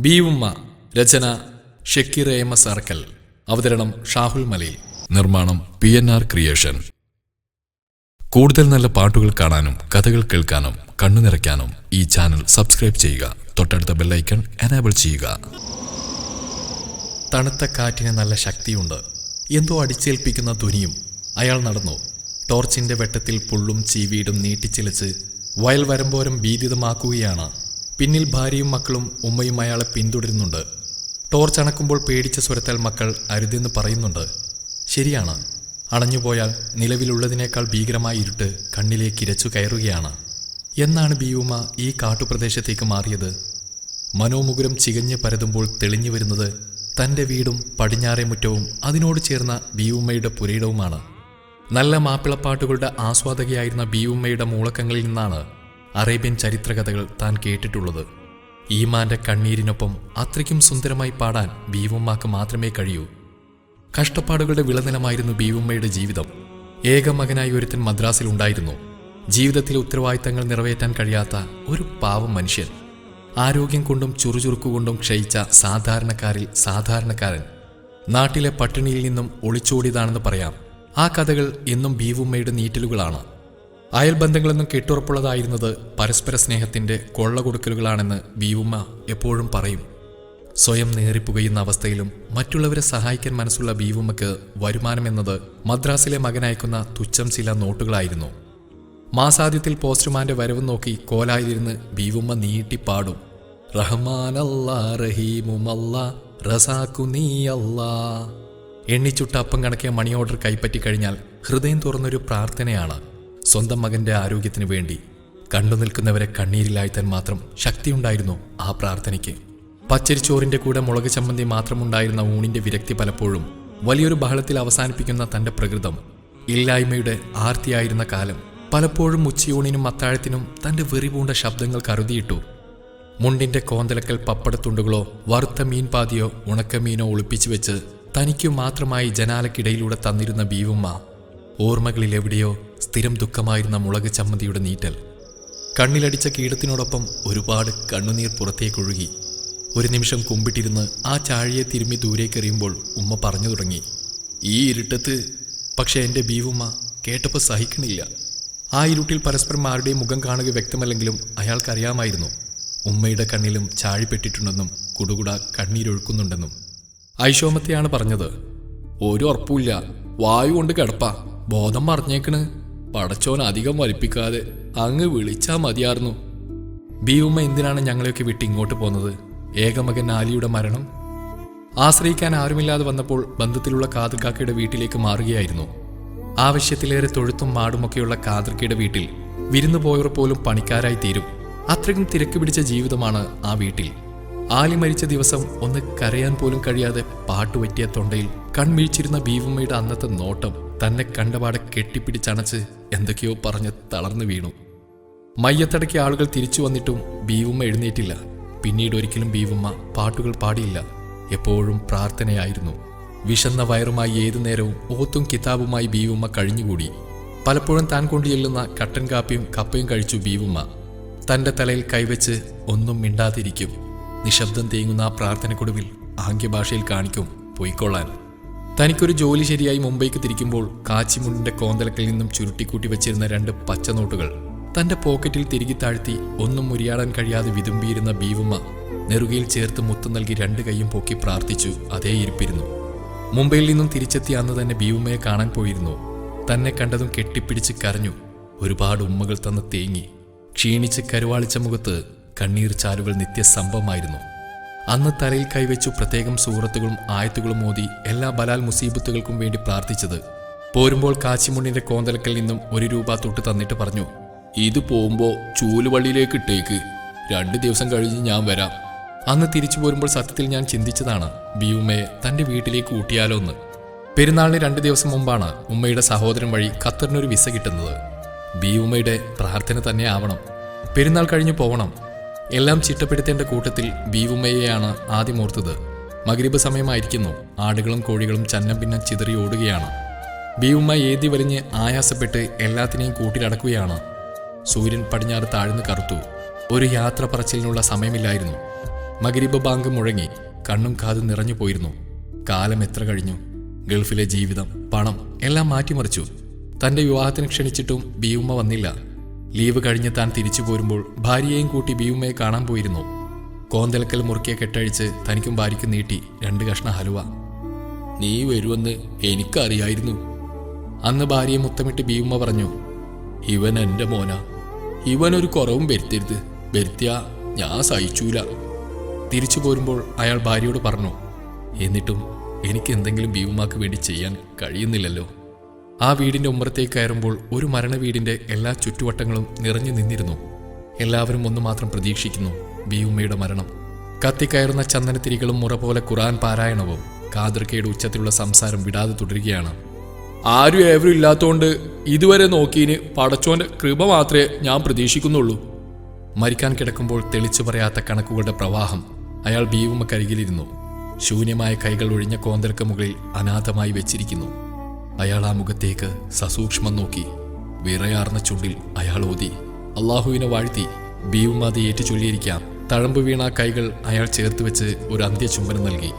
ബീവുമ്മ രചന Shakeer M S അവതരണം ഷാഹുൽ മലി നിർമ്മാണം പി എൻ ആർ ക്രിയേഷൻ. കൂടുതൽ നല്ല പാട്ടുകൾ കാണാനും കഥകൾ കേൾക്കാനും കണ്ണു നിറയ്ക്കാനും ഈ ചാനൽ സബ്സ്ക്രൈബ് ചെയ്യുക. തൊട്ടടുത്ത ബെല്ലൈക്കൺ എനേബിൾ ചെയ്യുക. തണുത്ത കാറ്റിന് നല്ല ശക്തിയുണ്ട്. എന്തോ അടിച്ചേൽപ്പിക്കുന്ന ധ്വനിയും അയാൾ നടന്നു. ടോർച്ചിന്റെ വെട്ടത്തിൽ പുള്ളും ചീവീടും നീട്ടിച്ചിലച്ച് വയൽ വരമ്പോരം ഭീതിതമാക്കുകയാണ് പിന്നിൽ ഭാര്യയും മക്കളും ഉമ്മയും അയാളെ പിന്തുടരുന്നുണ്ട്. ടോർച്ച് അണക്കുമ്പോൾ പേടിച്ച സ്വരത്താൽ മക്കൾ അരുതെന്ന് പറയുന്നുണ്ട്. ശരിയാണ്. അണഞ്ഞുപോയാൽ നിലവിലുള്ളതിനേക്കാൾ ഭീകരമായി ഇരുട്ട് കണ്ണിലേക്ക് ഇരച്ചു കയറുകയാണ്. എന്നാണ് ബിയുമ ഈ കാട്ടുപ്രദേശത്തേക്ക് മാറിയത്. മനോമുകുരം ചികഞ്ഞ് പരതുമ്പോൾ തെളിഞ്ഞു വരുന്നത് തന്റെ വീടും പടിഞ്ഞാറേ മുറ്റവും അതിനോട് ചേർന്ന ബിയുമ്മയുടെ പുരയിടവുമാണ്. നല്ല മാപ്പിളപ്പാട്ടുകളുടെ ആസ്വാദകയായിരുന്ന ബിയുമ്മയുടെ മൂളക്കങ്ങളിൽ നിന്നാണ്. അറേബ്യൻ ചരിത്രകഥകൾ താൻ കേട്ടിട്ടുള്ളത്. ഈമാന്റെ കണ്ണീരിനൊപ്പം അത്രയ്ക്കും സുന്ദരമായി പാടാൻ ബീവുമ്മക്ക് മാത്രമേ കഴിയൂ. കഷ്ടപ്പാടുകളുടെ വിളനിലമായിരുന്നു ബീവുമ്മയുടെ ജീവിതം. ഏക മകനായി ഒരുത്തൻ മദ്രാസിൽ ഉണ്ടായിരുന്നു. ജീവിതത്തിലെ ഉത്തരവാദിത്തങ്ങൾ നിറവേറ്റാൻ കഴിയാത്ത ഒരു പാവം മനുഷ്യൻ. ആരോഗ്യം കൊണ്ടും ചുറുചുറുക്കുകൊണ്ടും ക്ഷയിച്ച സാധാരണക്കാരിൽ സാധാരണക്കാരൻ. നാട്ടിലെ പട്ടിണിയിൽ നിന്നും ഒളിച്ചോടിയതാണെന്ന് പറയാം. ആ കഥകൾ എന്നും ബീവുമ്മയുടെ നീറ്റലുകളാണ്. അയൽബന്ധങ്ങളെന്നും കെട്ടുറപ്പുള്ളതായിരുന്നത് പരസ്പര സ്നേഹത്തിന്റെ കൊള്ള കൊടുക്കലുകളാണെന്ന് ബീവുമ്മ എപ്പോഴും പറയും. സ്വയം നേറിപ്പുകയുന്ന അവസ്ഥയിലും മറ്റുള്ളവരെ സഹായിക്കാൻ മനസ്സുള്ള ബീവുമ്മക്ക് വരുമാനമെന്നത് മദ്രാസിലെ മകനയക്കുന്ന തുച്ഛം ചില നോട്ടുകളായിരുന്നു. മാസാദ്യത്തിൽ പോസ്റ്റ്മാന്റെ വരവ് നോക്കി കോലായിരുന്ന് ബീവുമ്മ നീട്ടിപ്പാടും. റഹ്മാനല്ലാ റഹീമുമല്ല റസാക്കു നീ അല്ലാ. എണ്ണിച്ചുട്ട അപ്പം കണക്കിയ മണി ഓർഡർ കൈപ്പറ്റി കഴിഞ്ഞാൽ ഹൃദയം തുറന്നൊരു പ്രാർത്ഥനയാണ്. സ്വന്തം മകന്റെ ആരോഗ്യത്തിനു വേണ്ടി കണ്ടു നിൽക്കുന്നവരെ കണ്ണീരിലാഴ്ത്താൻ മാത്രം ശക്തിയുണ്ടായിരുന്നു ആ പ്രാർത്ഥനയ്ക്ക്. പച്ചരിച്ചോറിന്റെ കൂടെ മുളക് ചമ്മന്തി മാത്രമുണ്ടായിരുന്ന ഊണിന്റെ വിരക്തി പലപ്പോഴും വലിയൊരു ബഹളത്തിൽ അവസാനിപ്പിക്കുന്ന തന്റെ പ്രകൃതം ഇല്ലായ്മയുടെ ആർത്തിയായിരുന്ന കാലം പലപ്പോഴും ഉച്ചയൂണിനും അത്താഴത്തിനും തന്റെ വെറിപൂണ്ട ശബ്ദങ്ങൾ കരുതിയിട്ടു. മുണ്ടിന്റെ കോന്തലക്കൽ പപ്പടത്തുണ്ടുകളോ വറുത്ത മീൻപാതിയോ ഉണക്കമീനോ ഒളിപ്പിച്ചു വെച്ച് തനിക്കു മാത്രമായി ജനാലക്കിടയിലൂടെ തന്നിരുന്ന ബീവുമ്മ ഓർമ്മകളിൽ എവിടെയോ സ്ഥിരം ദുഃഖമായിരുന്ന മുളക് ചമ്മന്തിയുടെ നീറ്റൽ. കണ്ണിലടിച്ച കീടത്തിനോടൊപ്പം ഒരുപാട് കണ്ണുനീർ പുറത്തേക്കൊഴുകി. ഒരു നിമിഷം കുമ്പിട്ടിരുന്ന് ആ ചാഴിയെ തിരുമ്മി ദൂരേക്കെറിയുമ്പോൾ ഉമ്മ പറഞ്ഞു തുടങ്ങി ഈ ഇരുട്ടത്ത് പക്ഷേ എന്റെ ബീവുമ്മ കേട്ടപ്പോൾ സഹിക്കണില്ല. ആ ഇരുട്ടിൽ പരസ്പരം ആരുടെയും മുഖം കാണുക വ്യക്തമല്ലെങ്കിലും അയാൾക്കറിയാമായിരുന്നു. ഉമ്മയുടെ കണ്ണിലും ചാഴിപ്പെട്ടിട്ടുണ്ടെന്നും കുടുകുട കണ്ണീരൊഴുക്കുന്നുണ്ടെന്നും. ഐശോമത്തെയാണ് പറഞ്ഞത് ഒരു ഉറപ്പുമില്ല. വായു കൊണ്ട് കിടപ്പാ. ബോധം മറിഞ്ഞേക്കണ്. പടച്ചോൻ അധികം വലിപ്പിക്കാതെ അങ്ങ് വിളിച്ചാൽ മതിയായിരുന്നു ബീവുമ്മ എന്തിനാണ് ഞങ്ങളെയൊക്കെ വിട്ട് ഇങ്ങോട്ട് പോകുന്നത് ഏകമകൻ ആലിയുടെ മരണം? ആശ്രയിക്കാൻ ആരുമില്ലാതെ വന്നപ്പോൾ ബന്ധത്തിലുള്ള കാതിർക്കാക്കയുടെ വീട്ടിലേക്ക് മാറുകയായിരുന്നു. ആവശ്യത്തിലേറെ തൊഴുത്തും മാടുമൊക്കെയുള്ള കാതിർക്കയുടെ വീട്ടിൽ വിരുന്നു പോയവർ പോലും പണിക്കാരായി തീരും. അത്രയ്ക്കും തിരക്ക് പിടിച്ച ജീവിതമാണ് ആ വീട്ടിൽ. ആലി മരിച്ച ദിവസം ഒന്ന് കരയാൻ പോലും കഴിയാതെ പാട്ടുപറ്റിയ തൊണ്ടയിൽ കൺമിഴിച്ചിരുന്ന ബീവുമ്മയുടെ അന്നത്തെ നോട്ടം തന്നെ കണ്ടപാടെ കെട്ടിപ്പിടിച്ചണച്ച് എന്തൊക്കെയോ പറഞ്ഞ് തളർന്നു വീണു. മയ്യത്തടയ്ക്ക് ആളുകൾ തിരിച്ചു വന്നിട്ടും ബീവുമ്മ എഴുന്നേറ്റില്ല. പിന്നീട് ഒരിക്കലും ബീവുമ്മ പാട്ടുകൾ പാടിയില്ല. എപ്പോഴും പ്രാർത്ഥനയായിരുന്നു. വിശന്ന വയറുമായി ഏതു നേരവും ഓത്തും കിതാബുമായി ബീവുമ്മ കഴിഞ്ഞുകൂടി. പലപ്പോഴും താൻ കൊണ്ടു ചെല്ലുന്ന കട്ടൻ കാപ്പിയും കപ്പയും കഴിച്ചു ബീവുമ്മ. തന്റെ തലയിൽ കൈവച്ച് ഒന്നും മിണ്ടാതിരിക്കും. നിശബ്ദം തേങ്ങുന്ന ആ പ്രാർത്ഥനക്കൊടുവിൽ ആംഗ്യഭാഷയിൽ കാണിക്കും പൊയ്ക്കൊള്ളാൻ. തനിക്കൊരു ജോലി ശരിയായി മുംബൈക്ക് തിരിക്കുമ്പോൾ കാച്ചിമുണ്ടിന്റെ കോന്തലക്കിൽ നിന്നും ചുരുട്ടിക്കൂട്ടി വെച്ചിരുന്ന രണ്ട് പച്ചനോട്ടുകൾ തന്റെ പോക്കറ്റിൽ തിരികെ താഴ്ത്തി ഒന്നും മുരിയാടാൻ കഴിയാതെ വിതുമ്പിയിരുന്ന ബീവുമ്മ നെറുകയിൽ ചേർത്ത് മുത്തം നൽകി രണ്ട് കൈയും പൊക്കി പ്രാർത്ഥിച്ചു അതേ ഇരിപ്പിരുന്നു. മുംബൈയിൽ നിന്നും തിരിച്ചെത്തിയ അന്ന് തന്നെ ബീവുമ്മയെ കാണാൻ പോയിരുന്നു. തന്നെ കണ്ടതും കെട്ടിപ്പിടിച്ച് കരഞ്ഞു. ഒരുപാട് ഉമ്മകൾ തന്ന് തേങ്ങി. ക്ഷീണിച്ച് കരുവാളിച്ച മുഖത്ത് കണ്ണീർ ചാലുകൾ നിത്യസംഭവമായിരുന്നു. അന്ന് തലയിൽ കൈവച്ചു പ്രത്യേകം സൂറത്തുകളും ആയത്തുകളും ഓതി എല്ലാ ബലാൽ മുസീബത്തുകൾക്കും വേണ്ടി പ്രാർത്ഥിച്ചത്. പോരുമ്പോൾ കാച്ചിമുണ്ണിന്റെ കോന്തലക്കൽ നിന്നും ഒരു രൂപ തൊട്ട് തന്നിട്ട് പറഞ്ഞു ഇത് പോകുമ്പോ ചൂലുവള്ളിയിലേക്ക് ഇട്ടേക്ക്. രണ്ട് ദിവസം കഴിഞ്ഞ് ഞാൻ വരാം. അന്ന് തിരിച്ചു പോരുമ്പോൾ സത്യത്തിൽ ഞാൻ ചിന്തിച്ചതാണ് ബിയുമ്മയെ തന്റെ വീട്ടിലേക്ക് ഊട്ടിയാലോ എന്ന്. പെരുന്നാളിന് രണ്ട് ദിവസം മുമ്പാണ് ഉമ്മയുടെ സഹോദരൻ വഴി ഖത്തറിനൊരു വിസ കിട്ടുന്നത്. ബിയുമ്മയുടെ പ്രാർത്ഥന തന്നെ ആവണം. പെരുന്നാൾ കഴിഞ്ഞു പോവണം. എല്ലാം ചിട്ടപ്പെടുത്തേണ്ട കൂട്ടത്തിൽ ബീവുമ്മയെയാണ് ആദ്യം ഓർത്തത്. മഗ്രിബ് സമയമായിരിക്കുന്നു. ആടുകളും കോഴികളും ചന്നം ഭിന്നം ചിതറി ഓടുകയാണ്. ബീവുമ്മ ഏതി വലിഞ്ഞ് ആയാസപ്പെട്ട് എല്ലാത്തിനെയും കൂട്ടിലടക്കുകയാണ്. സൂര്യൻ പടിഞ്ഞാറ് താഴ്ന്നു കറുത്തു. ഒരു യാത്ര പറച്ചിലിനുള്ള സമയമില്ലായിരുന്നു. മകരീബ ബാങ്ക് മുഴങ്ങി. കണ്ണും കാതും നിറഞ്ഞു പോയിരുന്നു. കാലം എത്ര കഴിഞ്ഞു? ഗൾഫിലെ ജീവിതം പണം എല്ലാം മാറ്റിമറിച്ചു. തന്റെ വിവാഹത്തിന് ക്ഷണിച്ചിട്ടും ബീവുമ്മ വന്നില്ല. ലീവ് കഴിഞ്ഞ് താൻ തിരിച്ചു പോരുമ്പോൾ ഭാര്യയെയും കൂട്ടി ബിയുമ്മയെ കാണാൻ പോയിരുന്നു. കോന്തലക്കൽ മുറുക്കിയ കെട്ടഴിച്ച് തനിക്കും ഭാര്യയ്ക്കും നീട്ടി രണ്ട് കഷ്ണ ഹലുവ. നീ വരുമെന്ന് എനിക്കറിയായിരുന്നു. അന്ന് ഭാര്യയെ മുത്തമിട്ട് ബിയുമ്മ പറഞ്ഞു ഇവൻ എന്റെ മോന. ഇവനൊരു കുറവും വരുത്തരുത്. വരുത്തിയ ഞാൻ സഹിച്ചൂല. തിരിച്ചു പോരുമ്പോൾ അയാൾ ഭാര്യയോട് പറഞ്ഞു എന്നിട്ടും എനിക്ക് എന്തെങ്കിലും ബിയുമാക്ക് വേണ്ടി ചെയ്യാൻ കഴിയുന്നില്ലല്ലോ. ആ വീടിന്റെ ഉമ്മറത്തേക്ക് കയറുമ്പോൾ ഒരു മരണ വീടിന്റെ എല്ലാ ചുറ്റുവട്ടങ്ങളും നിറഞ്ഞു നിന്നിരുന്നു. എല്ലാവരും ഒന്നു മാത്രം പ്രതീക്ഷിക്കുന്നു ബിയുമ്മയുടെ മരണം. കത്തിക്കയറുന്ന ചന്ദനത്തിരികളും മുറ പോലെ ഖുറാൻ പാരായണവും കാതിർക്കയുടെ ഉച്ചത്തിലുള്ള സംസാരം വിടാതെ തുടരുകയാണ്. ആരും ഏവരും ഇല്ലാത്തതുകൊണ്ട് ഇതുവരെ നോക്കിയിന് പടച്ചോന്റെ കൃപ മാത്രമേ ഞാൻ പ്രതീക്ഷിക്കുന്നുള്ളൂ. മരിക്കാൻ കിടക്കുമ്പോൾ തെളിച്ചു പറയാത്ത കണക്കുകളുടെ പ്രവാഹം അയാൾ ബീവുമ്മക്കരികിലിരുന്നു ശൂന്യമായ കൈകൾ ഒഴിഞ്ഞ കോന്തർക്ക് മുകളിൽ അനാഥമായി വെച്ചിരിക്കുന്നു. അയാൾ ആ മുഖത്തേക്ക് സസൂക്ഷ്മം നോക്കി. വിറയാർന്ന ചുണ്ടിൽ അയാൾ ഓതി അള്ളാഹുവിനെ വാഴ്ത്തി ബീവുമാതി ഏറ്റു ചൊല്ലിയിരിക്കാം. തഴമ്പ് വീണ കൈകൾ അയാൾ ചേർത്ത് വെച്ച് ഒരു അന്ത്യചുംബനം നൽകി.